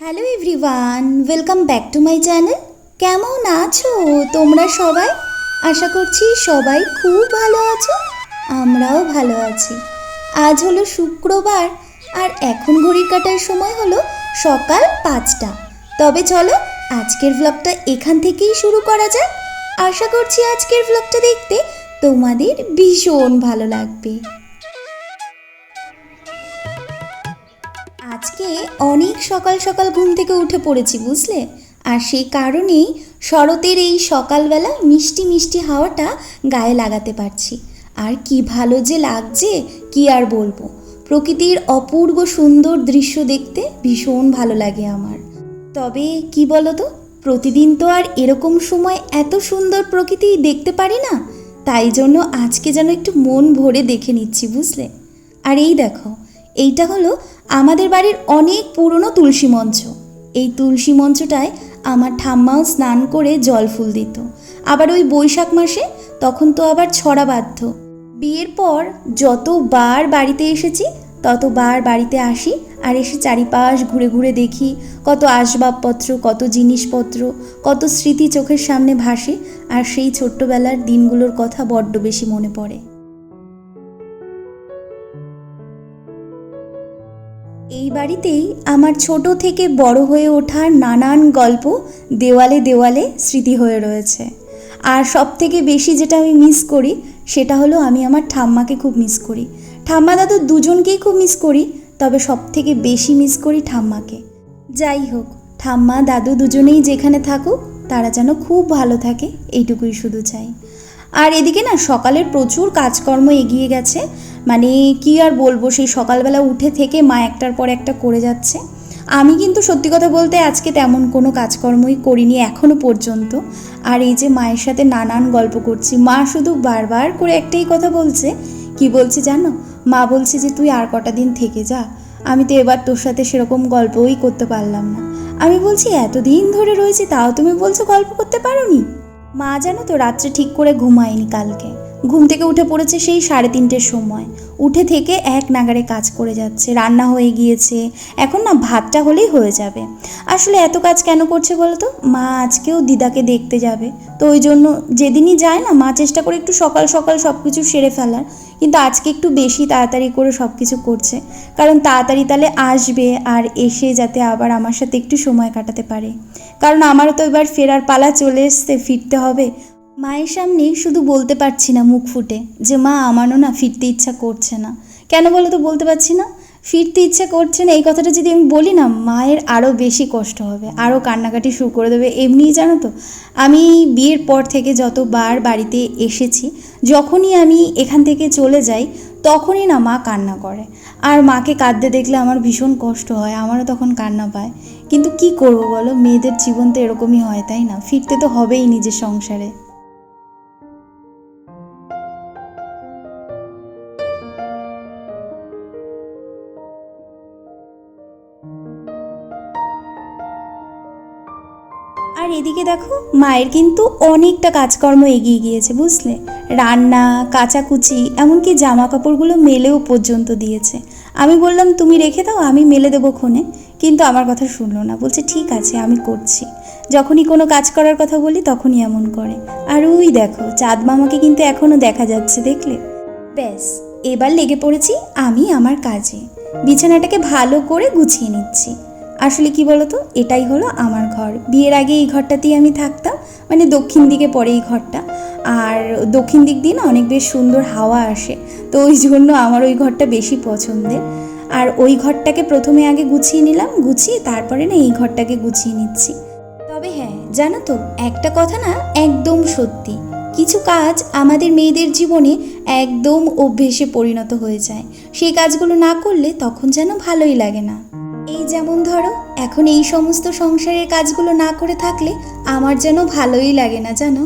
Hello everyone welcome back to my channel কেমন আছো তোমরা সবাই? আশা করছি সবাই খুব ভালো আছো। আমরাও ভালো আছি। আজ হলো শুক্রবার আর এখন ঘড়ির কাটার সময় হলো সকাল পাঁচটা। তবে চলো আজকের ব্লগটা এখান থেকেই শুরু করা যাক। আশা করছি আজকের ব্লগটা দেখতে তোমাদের ভীষণ ভালো লাগবে। আজকে অনেক সকাল সকাল ঘুম থেকে উঠে পড়েছি, বুঝলে? আর সেই কারণেই শরতের এই সকালবেলা মিষ্টি মিষ্টি হাওয়াটা গায়ে লাগাতে পারছি। আর কি ভালো যে লাগছে, কি আর বলব? প্রকৃতির অপূর্ব সুন্দর দৃশ্য দেখতে ভীষণ ভালো লাগে আমার। তবে কি বলো তো প্রতিদিন তো আর এরকম সময় এত সুন্দর প্রকৃতি দেখতে পারি না, তাই জন্য আজকে যেন একটু মন ভরে দেখে নিচ্ছি, বুঝলে? আর এই দেখো, এইটা হলো আমাদের বাড়ির অনেক পুরনো তুলসী মঞ্চ। এই তুলসী মঞ্চটায় আমার ঠাম্মাও স্নান করে জল ফুল দিত। আবার ওই বৈশাখ মাসে তখন তো আবার ছড়া বাধ্য বিয়ের পর যতবার বাড়িতে এসেছি, ততবার বাড়িতে আসি আর এসে চারিপাশ ঘুরে ঘুরে দেখি। কত আসবাবপত্র, কত জিনিসপত্র, কত স্মৃতি চোখের সামনে ভাসে আর সেই ছোট্টবেলার দিনগুলোর কথা বড্ড বেশি মনে পড়ে। এই বাড়িতেই আমার ছোট থেকে বড় হয়ে ওঠার নানান গল্প দেওয়ালে দেওয়ালে স্মৃতি হয়ে রয়েছে। আর সব থেকে বেশি যেটা আমি মিস করি, সেটা হলো আমি আমার ঠাম্মাকে খুব মিস করি। ঠাম্মা দাদু দুজনকেই খুব মিস করি, তবে সব থেকে বেশি মিস করি ঠাম্মাকে। যাই হোক, ঠাম্মা, দাদু দুজনেই যেখানে থাকুক, তারা যেন খুব ভালো থাকে, এইটুকুই শুধু চাই। আর এদিকে না, সকালের প্রচুর কাজকর্ম এগিয়ে গেছে। মানে কি আর বলব, সেই সকালবেলা উঠে থেকে মা একটার পর একটা করে যাচ্ছে। আমি কিন্তু সত্যি কথা বলতে আজকে তেমন কোনো কাজকর্মই করিনি এখনও পর্যন্ত। আর এই যে মায়ের সাথে নানান গল্প করছি, মা শুধু বারবার করে একটাই কথা বলছে, কি বলছে জানো? মা বলছে যে, তুই আর কটা দিন থেকে যা, আমি তো এবার তোর সাথে সেরকম গল্পই করতে পারলাম না। আমি বলছি, এতদিন ধরে রয়েছি, তাও তুমি বলছো গল্প করতে পারো নি মা জানো তো, রাত্রে ঠিক করে ঘুমায়নি কালকে। ঘুম থেকে উঠে পড়েছে সেই সাড়ে তিনটের সময়। উঠে থেকে এক নাগারে কাজ করে যাচ্ছে, রান্না হয়ে গিয়েছে। এখন না ভাতটা হলেই হয়ে যাবে। আসলে এত কাজ কেন করছে বলো তো মা আজকেও দিদাকে দেখতে যাবে। তো ওই জন্য যেদিনই যায় না, মা চেষ্টা করে একটু সকাল সকাল সব কিছু সেরে ফেলার। কিন্তু আজকে একটু বেশি তাড়াতাড়ি করে সব কিছু করছে। কারণ তাড়াতাড়ি তাহলে আসবে আর এসে যাতে আবার আমার সাথে একটু সময় কাটাতে পারে। কারণ আমারও তো এবার ফেরার পালা চলে এসছে, ফিরতে হবে। মায়ের সামনে শুধু বলতে পারছি না মুখ ফুটে যে, মা, আমারও না ফিরতে ইচ্ছা করছে না। কেন বলো তো বলতে পারছি না? ফিরতে ইচ্ছা করছে না, এই কথাটা যদি আমি বলি না, মায়ের আরও বেশি কষ্ট হবে আরও কান্নাকাটি শুরু করে দেবে এমনিই জানো তো। আমি বিয়ের পর থেকে যতবার বাড়িতে এসেছি, যখনই আমি এখান থেকে চলে যাই, তখনই না মা কান্না করে। আর মাকে কাঁদতে দেখলে আমার ভীষণ কষ্ট হয়, আমারও তখন কান্না পায়। কিন্তু কি করব বলো, মেয়েদের জীবন তো এরকমই হয়, তাই না? ফিরতে তো হবেই নিজের সংসারে। এদিকে দেখো, মায়ের কিন্তু অনেকটা কাজকর্ম এগিয়ে গিয়েছে, বুঝলে? রান্না, কাচাকুচি, এমনকি জামা কাপড়গুলো মেলেও পর্যন্ত দিয়েছে। আমি বললাম, তুমি রেখে দাও, আমি মেলে দেবো ক্ষণে। কিন্তু আমার কথা শুনলো না, বলছে, ঠিক আছে, আমি করছি। যখনই কোনো কাজ করার কথা বলি, তখনই এমন করে। আর ওই দেখো, চাঁদ মামাকে কিন্তু এখনও দেখা যাচ্ছে, দেখলে? ব্যাস, এবার লেগে পড়েছি আমি আমার কাজে। বিছানাটাকে ভালো করে গুছিয়ে নিচ্ছি। আসলে কি বলতো? এটাই হলো আমার ঘর। বিয়ের আগে এই ঘরটাতেই আমি থাকতাম মানে দক্ষিণ দিকে পড়ে এই ঘরটা। আর দক্ষিণ দিক দিয়ে না অনেক বেশ সুন্দর হাওয়া আসে, তো ওই জন্য আমার ওই ঘরটা বেশি পছন্দের। আর ওই ঘরটাকে প্রথমে আগে গুছিয়ে নিলাম, গুছিয়ে তারপরে না এই ঘরটাকে গুছিয়ে নিচ্ছি। তবে হ্যাঁ জানো তো, একটা কথা না একদম সত্যি। কিছু কাজ আমাদের মেয়েদের জীবনে একদম অভ্যেসে পরিণত হয়ে যায়। সেই কাজগুলো না করলে তখন যেন ভালোই লাগে না। এই যেমন ধরো, এখন এই সমস্ত সংসারের কাজগুলো না করে থাকলে আমার যেন ভালোই লাগে না, জানো?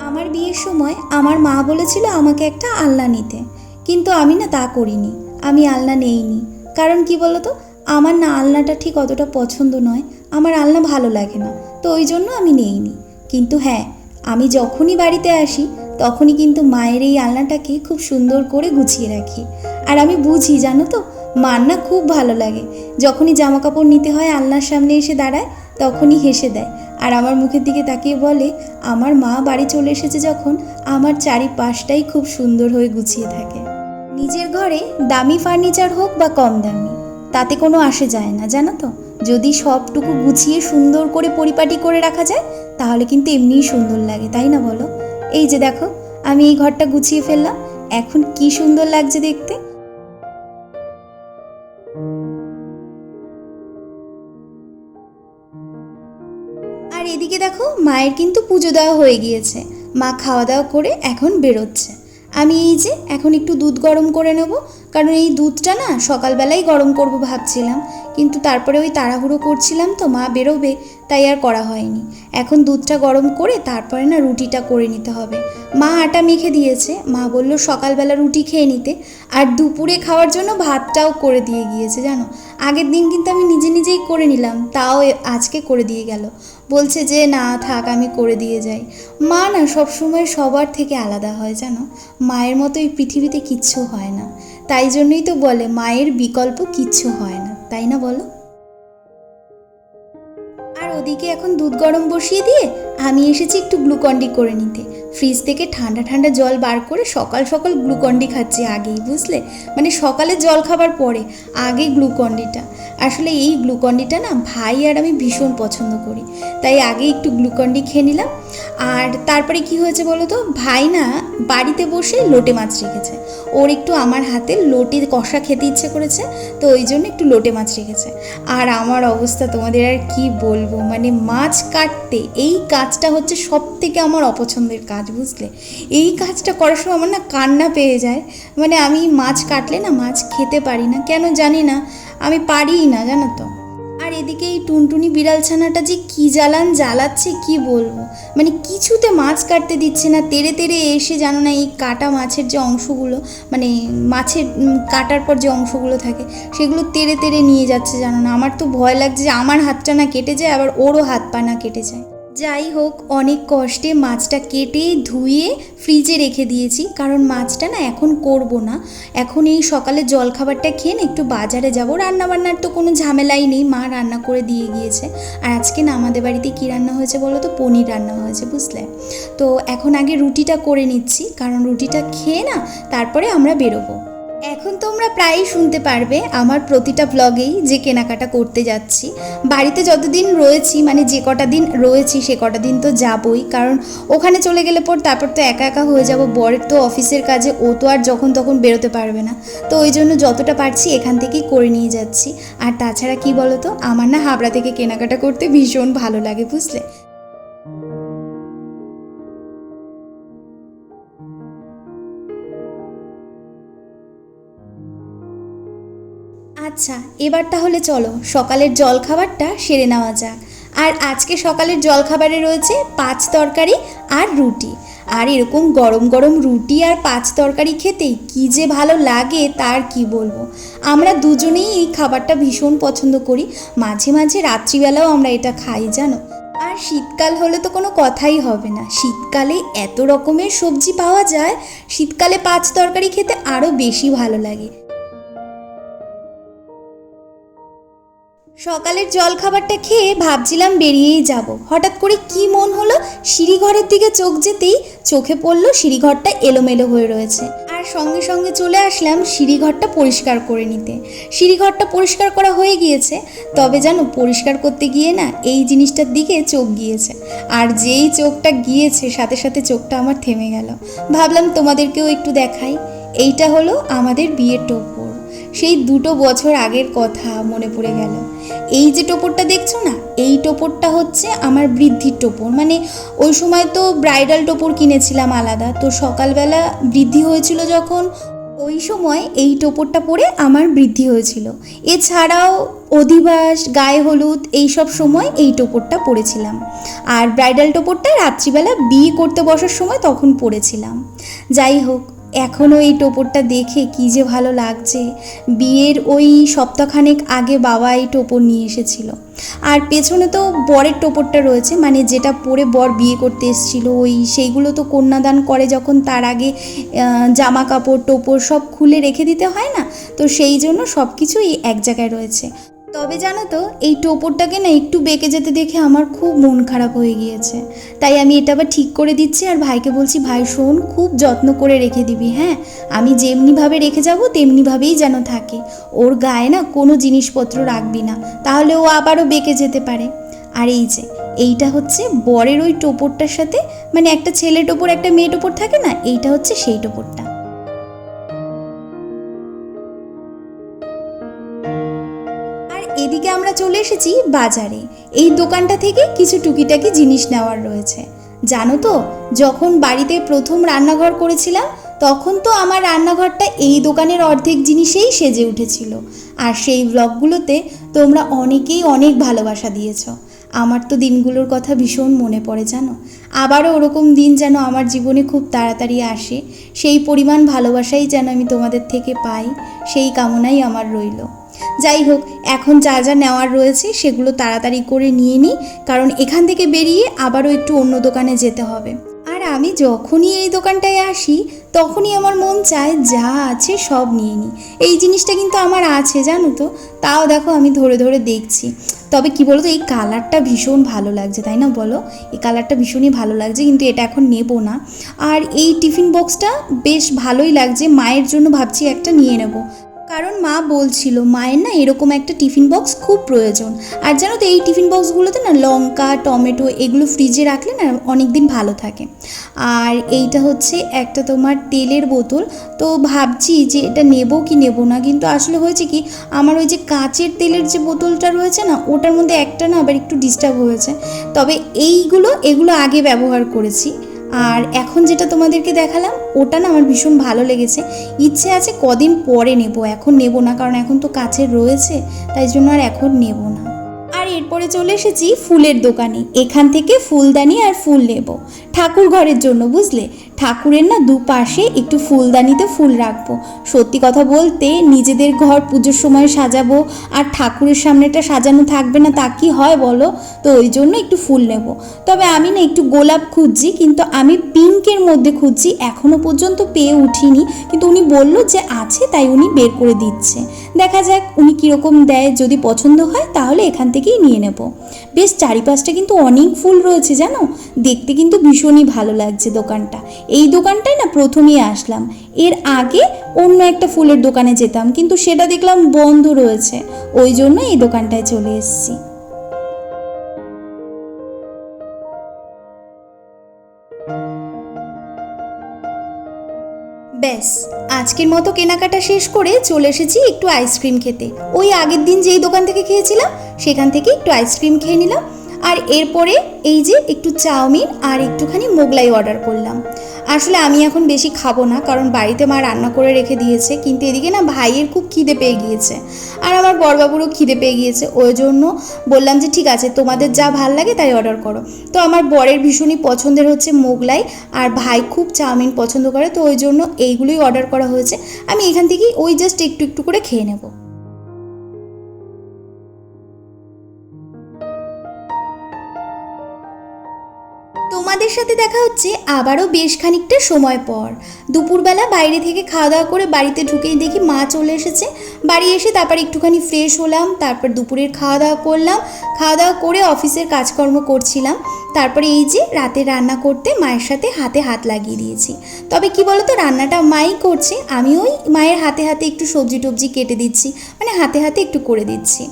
আমার বিয়ের সময় আমার মা বলেছিল আমাকে একটা আলনা নিতে। কিন্তু আমি না তা করিনি। আমি আলনা নেইনি। কারণ কি বলতো? আমার না আলনাটা ঠিক অতটা পছন্দ নয়। আমার আলনা ভালো লাগে না। তো ওই জন্য আমি নেইনি। কিন্তু হ্যাঁ আমি যখনই বাড়িতে আসি, তখনই কিন্তু মায়ের এই আলনাটাকে খুব সুন্দর করে গুছিয়ে রাখি। আর আমি বুঝি, জানো তো, মার না খুব ভালো লাগে। যখনই জামা কাপড় নিতে হয় আলনার সামনে এসে দাঁড়ায়, তখনই হেসে দেয়। আর আমার মুখের দিকে তাকিয়ে বলে, আমার মা বাড়ি চলে এসেছে যখন আমার চারিপাশটাই খুব সুন্দর হয়ে গুছিয়ে থাকে। নিজের ঘরে দামি ফার্নিচার হোক বা কম দামি, তাতে কোনো আসে যায় না, জানো তো? যদি সবটুকু গুছিয়ে সুন্দর করে পরিপাটি করে রাখা যায় তাহলে কিন্তু এমনিই সুন্দর লাগে, তাই না বলো? এই যে দেখো, আমি এই ঘরটা গুছিয়ে ফেললাম, এখন কি সুন্দর লাগছে দেখতে। আর এদিকে দেখো, মায়ের কিন্তু পুজো দেওয়া হয়ে গিয়েছে। মা খাওয়া দাওয়া করে এখন বেরোচ্ছে। আমি এই যে এখন একটু দুধ গরম করে নেব, কারণ এই দুধটা না সকালবেলাই গরম করব ভাবছিলাম। কিন্তু তারপরে ওই তাড়াহুড়ো করছিলাম তো, মা বেরোবে, তাই আর করা হয়নি। এখন দুধটা গরম করে তারপরে না রুটিটা করে নিতে হবে। মা আটা মেখে দিয়েছে, মা বলল সকালবেলা রুটি খেয়ে নিতে। আর দুপুরে খাওয়ার জন্য ভাতটাও করে দিয়ে গিয়েছে, জানো? আগের দিন কিন্তু আমি নিজে নিজেই করে নিলাম, তাও আজকে করে দিয়ে গেল। বলছে যে না থাক, আমি করে দিয়ে যাই। মা না সবসময় সবার থেকে আলাদা হয়, জানো? মায়ের মতো এই পৃথিবীতে কিচ্ছু হয় না। তাই জন্যই তো বলে, মায়ের বিকল্প কিচ্ছু হয় না। তাই না বলো? আর ওদিকে এখন দুধ গরম বসিয়ে দিয়ে আমি এসেছি একটু গ্লুকন্ডি করে নিতে। ফ্রিজ থেকে ঠান্ডা ঠান্ডা জল বার করে সকাল সকাল গ্লুকন্ডি খাচ্ছি আগেই, বুঝলে? মানে সকালে জল খাবার পরে, আগে গ্লুকন্ডিটা। আসলে এই গ্লুকন্ডিটা না ভাই আর আমি ভীষণ পছন্দ করি। তাই আগে একটু গ্লুকন্ডি খেয়ে নিলাম। আর তারপরে কি হয়েছে বলো তো ভাই না বাড়িতে বসে লোটে মাছ রেখেছে। ওর একটু আমার হাতে লোটে কষা খেতে ইচ্ছে করেছে, তো ওই জন্য একটু লোটে মাছ রেখেছে। আর আমার অবস্থা তোমাদের আর কি বলব? মানে মাছ কাটতে এই কাজটা হচ্ছে সব থেকে আমার অপছন্দের কাজ। বুঝলে? এই কাজটা করার সময় আমার না কান্না পেয়ে যায়। মানে আমি মাছ কাটলে না মাছ খেতে পারি না। কেন জানি না, আমি পারিই না, জানো তো। আর এদিকে এই টুনটুনি বিড়াল ছানাটা যে কি জ্বালান, জ্বালাচ্ছে কি বলব? মানে কিছুতে মাছ কাটতে দিচ্ছে না তেড়ে তেড়ে এসে জানো না এই কাটা মাছের যে অংশগুলো মানে মাছের কাটার পর যে অংশগুলো থাকে, সেগুলো তেড়ে তেড়ে নিয়ে যাচ্ছে জানো না। আমার তো ভয় লাগছে যে আমার হাতটা না কেটে যায়, আবার ওরও হাত পা না কেটে যায়। যাই হোক অনেক কষ্টে মাছটা কেটে ধুয়ে ফ্রিজে রেখে দিয়েছি। কারণ মাছটা না এখন করব না। এখন এই সকালে জলখাবারটা খেয়ে না একটু বাজারে যাব। রান্না বান্নার তো কোনো ঝামেলাই নেই। মা রান্না করে দিয়ে গিয়েছে। আর আজকে না আমাদের বাড়িতে কী রান্না হয়েছে বলো তো? পনির রান্না হয়েছে, বুঝলে? তো এখন আগে রুটিটা করে নিচ্ছি। কারণ রুটিটা খেয়ে না তারপরে আমরা বেরোবো। এখন তোমরা প্রায়ই শুনতে পারবে আমার প্রতিটা ব্লগেই যে কেনাকাটা করতে যাচ্ছি। বাড়িতে যতদিন রয়েছি মানে যে কটা দিন রয়েছি, সে কটা দিন তো যাবই। কারণ ওখানে চলে গেলে পর তারপর তো একা একা হয়ে যাব, বরের তো অফিসের কাজে, ও তো আর যখন তখন বেরোতে পারবে না। তো ওই জন্য যতটা পারছি এখান থেকেই করে নিয়ে যাচ্ছি। আর তাছাড়া কি বলো তো আমার না হাবড়া থেকে কেনাকাটা করতে ভীষণ ভালো লাগে, বুঝলে? আচ্ছা এবার তাহলে চলো, সকালের জলখাবারটা সেরে নেওয়া যাক। আর আজকে সকালের জলখাবারে রয়েছে পাঁচ তরকারি আর রুটি। আর এরকম গরম গরম রুটি আর পাঁচ তরকারি খেতে কি যে ভালো লাগে তার কি বলব? আমরা দুজনেই এই খাবারটা ভীষণ পছন্দ করি। মাঝে মাঝে রাত্রিবেলাও আমরা এটা খাই, জানো? আর শীতকাল হলে তো কোনো কথাই হবে না। শীতকালে এত রকমের সবজি পাওয়া যায়, শীতকালে পাঁচ তরকারি খেতে আরও বেশি ভালো লাগে। সকালের জলখাবারটা খেয়ে ভাবছিলাম বেরিয়েই যাব। হঠাৎ করে কি মন হলো? সিঁড়িঘরের দিকে চোখ যেতেই চোখে পড়ল সিঁড়িঘরটা এলোমেলো হয়ে রয়েছে। আর সঙ্গে সঙ্গে চলে আসলাম সিঁড়িঘরটা পরিষ্কার করে নিতে। সিঁড়িঘরটা পরিষ্কার করা হয়ে গিয়েছে, তবে জানো পরিষ্কার করতে গিয়ে না এই জিনিসটার দিকে চোখ গিয়েছে। আর যেই চোখটা গিয়েছে, সাথে সাথে চোখটা আমার থেমে গেল। ভাবলাম তোমাদেরকেও একটু দেখাই। এইটা হলো আমাদের বিয়ের টোপর সেই দুটো বছর আগের কথা মনে পড়ে গেল। এই যে টোপরটা দেখছ না, এই টোপরটা হচ্ছে আমার বৃদ্ধির টোপর। মানে ওই সময় তো ব্রাইডাল টোপর কিনেছিলাম আলাদা, তো সকালবেলা বৃদ্ধি হয়েছিল যখন, ওই সময় এই টোপরটা পরে আমার বৃদ্ধি হয়েছিল। এছাড়াও অধিবাস, গায়ে হলুদ, এই সব সময় এই টোপরটা পরেছিলাম। আর ব্রাইডাল টোপরটা রাত্রিবেলা বিয়ে করতে বসার সময় তখন পরেছিলাম। যাই হোক এখনও এই টোপরটা দেখে কী যে ভালো লাগছে। বিয়ের ওই সপ্তাহখানেক আগে বাবা এই টোপর নিয়ে এসেছিল। আর পেছনে তো বরের টোপরটা রয়েছে মানে যেটা পরে বর বিয়ে করতে এসেছিল, ওই সেইগুলো তো কন্যাদান করে যখন তার আগে জামা কাপড় টোপর সব খুলে রেখে দিতে হয় না? তো সেই জন্য সব কিছুই এক জায়গায় রয়েছে। তবে জানো তো, এই টোপরটাকে না একটু বেঁকে যেতে দেখে আমার খুব মন খারাপ হয়ে গিয়েছে। তাই আমি এটা আবার ঠিক করে দিচ্ছি আর ভাইকে বলছি, ভাই, শোন, খুব যত্ন করে রেখে দিবি হ্যাঁ? আমি যেমনিভাবে রেখে যাব, তেমনিভাবেই যেন থাকে। ওর গায়ে না কোনো জিনিসপত্র রাখবি না, তাহলে ও আবারও বেঁকে যেতে পারে। আর এই যে, এইটা হচ্ছে বরের ওই টোপরটার সাথে মানে একটা ছেলে টোপর, একটা মেয়ে টোপর থাকে না, এইটা হচ্ছে সেই টোপরটা। চলে এসেছি বাজারে। এই দোকানটা থেকে কিছু টুকিটাকি জিনিস নেওয়ার রয়েছে। জানো তো, যখন বাড়িতে প্রথম রান্নাঘর করেছিলাম, তখন তো আমার রান্নাঘরটা এই দোকানের অর্ধেক জিনিসেই সেজে উঠেছিল। আর সেই ব্লগগুলোতে তোমরা অনেকেই অনেক ভালোবাসা দিয়েছ। আমার তো দিনগুলোর কথা ভীষণ মনে পড়ে, জানো? আবারও ওরকম দিন যেন আমার জীবনে খুব তাড়াতাড়ি আসে। সেই পরিমাণ ভালোবাসাই যেন আমি তোমাদের থেকে পাই, সেই কামনাই আমার রইল। যাই হোক, এখন যা যা নেওয়ার রয়েছে সেগুলো তাড়াতাড়ি করে নিয়ে নিই কারণ এখান থেকে বেরিয়ে আবারও একটু অন্য দোকানে যেতে হবে। আর আমি যখনই এই দোকানটায় আসি, তখনই আমার মন চায় যা আছে সব নিয়ে নিই এই জিনিসটা কিন্তু আমার আছে, জানো তো? তাও দেখো আমি ধরে ধরে দেখছি। তবে কি বলতো, এই কালারটা ভীষণ ভালো লাগছে, তাই না বলো? এই কালারটা ভীষণই ভালো লাগছে, কিন্তু এটা এখন নেব না। আর এই টিফিন বক্সটা বেশ ভালোই লাগছে, মায়ের জন্য ভাবছি একটা নিয়ে নেব। কারণ মা বলছিল, মায়ের না এরকম একটা টিফিন বক্স খুব প্রয়োজন। আর জানো তো, এই টিফিন বক্সগুলোতে না লঙ্কা, টমেটো এগুলো ফ্রিজে রাখলে না অনেক দিন ভালো থাকে। আর এইটা হচ্ছে একটা তোমার তেলের বোতল। তো ভাবছি যে এটা নেব কি নেব না, কিন্তু আসলে হয়েছে কি, আমার ওই যে কাঁচের তেলের যে বোতলটা রয়েছে না, ওটার মধ্যে একটা না আবার একটু ডিস্টার্ব হয়েছে। তবে এইগুলো, এগুলো আগে ব্যবহার করেছি। আর এখন যেটা তোমাদেরকে দেখালাম, ওটা না আমার ভীষণ ভালো লেগেছে। ইচ্ছে আছে কদিন পরে নেব, এখন নেব না, কারণ এখন তো কাছে রয়েছে, তাই জন্য আর এখন নেব না। আর এরপরে চলে এসেছি ফুলের দোকানে। এখান থেকে ফুলদানি আর ফুল নেব। ঠাকুর ঘরের জন্য, বুঝলে? ঠাকুরের না দুপাশে একটু ফুলদানিতে ফুল রাখব। সত্যি কথা বলতে নিজেদের ঘর পুজোর সময় সাজাবো আর ঠাকুরের সামনেটা সাজানো থাকবে না, তা কি হয় বলো? তো ওই জন্য একটু ফুল নেব। তবে আমি না একটু গোলাপ খুঁজছি, কিন্তু আমি পিঙ্কের মধ্যে খুঁজছি, এখনও পর্যন্ত পেয়ে উঠিনি। কিন্তু উনি বলল যে আছে, তাই উনি বের করে দিচ্ছে। দেখা যাক উনি কীরকম দেয়, যদি পছন্দ হয় তাহলে এখান থেকেই নিয়ে নেব। বেশ, চারিপাশটা কিন্তু অনেক ফুল রয়েছে, জানো? দেখতে কিন্তু ভীষণই ভালো লাগছে দোকানটা। এই দোকানটাই না প্রথমেই আসলাম। এর আগে অন্য একটা ফুলের দোকানে যেতাম, কিন্তু সেটা দেখলাম বন্ধ রয়েছে। ওই জন্য এই দোকানটায় চলে এসেছি। ব্যাস আজকের মতো কেনাকাটা শেষ করে চলে এসেছি একটু আইসক্রিম খেতে। ওই আগের দিন যেই দোকান থেকে খেয়েছিলাম, সেখান থেকে একটু আইসক্রিম খেয়ে নিলাম। আর এরপরে এই যে একটু চাউমিন আর একটুখানি মোগলাই অর্ডার করলাম। আসলে আমি এখন বেশি খাব না, কারণ বাড়িতে মা রান্না করে রেখে দিয়েছে, কিন্তু এদিকে না ভাইয়ের খুব খিদে পেয়ে গিয়েছে। আর আমার বড়বাবুরও খিদে পেয়ে গিয়েছে, ওই জন্য বললাম যে ঠিক আছে, তোমাদের যা ভালো লাগে তাই অর্ডার করো। তো আমার বরের ভীষণই পছন্দের হচ্ছে মোগলাই, আর ভাই খুব চাউমিন পছন্দ করে, তো ওই জন্য এইগুলোই অর্ডার করা হয়েছে। আমি এখান থেকেই ওই জাস্ট একটু একটু করে খেয়ে নেব। তোমাদের সাথে দেখা হচ্ছে আবারও বেশ খানিকটা সময় পর। দুপুরবেলা বাইরে থেকে খাওয়া দাওয়া করে বাড়িতে ঢুকেই দেখি মা চলে এসেছে। বাড়ি এসে তারপর একটুখানি ফ্রেশ হলাম, তারপর দুপুরের খাওয়া দাওয়া করলাম। খাওয়া দাওয়া করে অফিসের কাজকর্ম করছিলাম। তারপরে এই যে রাতে রান্না করতে মায়ের সাথে হাতে হাত লাগিয়ে দিয়েছি। তবে কি বলতো রান্নাটা মাই করছে আমি ওই মায়ের হাতে হাতে একটু সবজি টবজি কেটে দিচ্ছি মানে হাতে হাতে একটু করে দিচ্ছি।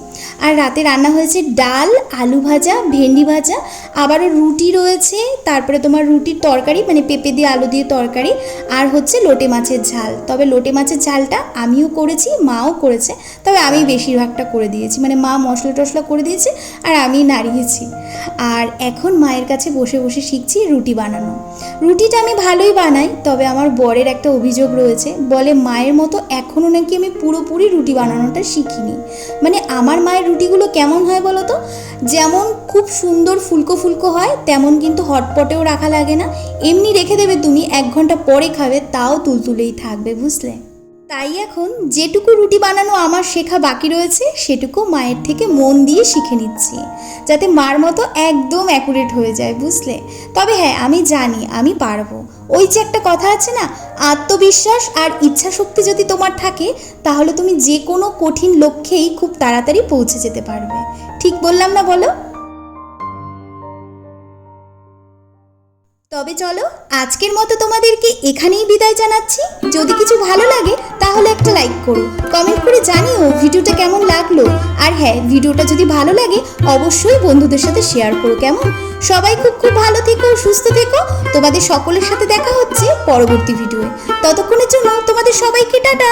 আর রাতে রান্না হয়েছে ডাল আলু ভাজা ভেন্ডি ভাজা আবারও রুটি রয়েছে তারপরে তোমার রুটির তরকারি মানে পেঁপে দিয়ে আলু দিয়ে তরকারি আর হচ্ছে লোটে মাছের ঝাল। তবে লোটে মাছের ঝালটা আমিও করেছি মাও করেছে তবে আমি বেশিরভাগটা করে দিয়েছি। মানে মা মশলা টশলা করে দিয়েছে আর আমি নাড়িয়েছি। আর এখন মায়ের কাছে বসে বসে শিখছি রুটি বানানো। রুটিটা আমি ভালোই বানাই, তবে আমার বরের একটা অভিযোগ রয়েছে, বলে মায়ের মতো এখনও নাকি আমি পুরোপুরি রুটি বানানোটা শিখিনি। মানে আমার মায়ের রুটিগুলো কেমন হয় বলো তো? যেমন খুব সুন্দর ফুলকো ফুলকো হয়, তেমন কিন্তু হটপটেও রাখা লাগে না। এমনি রেখে দেবে তুমি, এক ঘণ্টা পরে খাবে, তাও তুলতুলেই থাকবে, বুঝলে? তাই এখন যেটুকু রুটি বানানো আমার শেখা বাকি রয়েছে, সেটুকু মায়ের থেকে মন দিয়ে শিখে নিচ্ছি, যাতে মার মতো একদম অ্যাকুরেট হয়ে যায়, বুঝলে? তবে হ্যাঁ আমি জানি, আমি পারব। ওই যে একটা কথা আছে না, আত্মবিশ্বাস আর ইচ্ছা শক্তি যদি তোমার থাকে, তাহলে তুমি যে কোনো কঠিন লক্ষ্যেই খুব তাড়াতাড়ি পৌঁছে যেতে পারবে। ঠিক বললাম না বলো? তবে চলো, আজকের মতো তোমাদেরকে এখানেই বিদায় জানাচ্ছি। যদি কিছু ভালো লাগে, তাহলে একটা লাইক করো। কমেন্ট করে জানিও ভিডিওটা কেমন লাগল। আর হ্যাঁ ভিডিওটা যদি ভালো লাগে, অবশ্যই বন্ধুদের সাথে শেয়ার করো, কেমন? সবাই খুব খুব ভালো থেকো, সুস্থ থেকো। তোমাদের সকলের সাথে দেখা হচ্ছে পরবর্তী ভিডিওয়ে ততক্ষণের জন্য তোমাদের সবাইকে টাটা!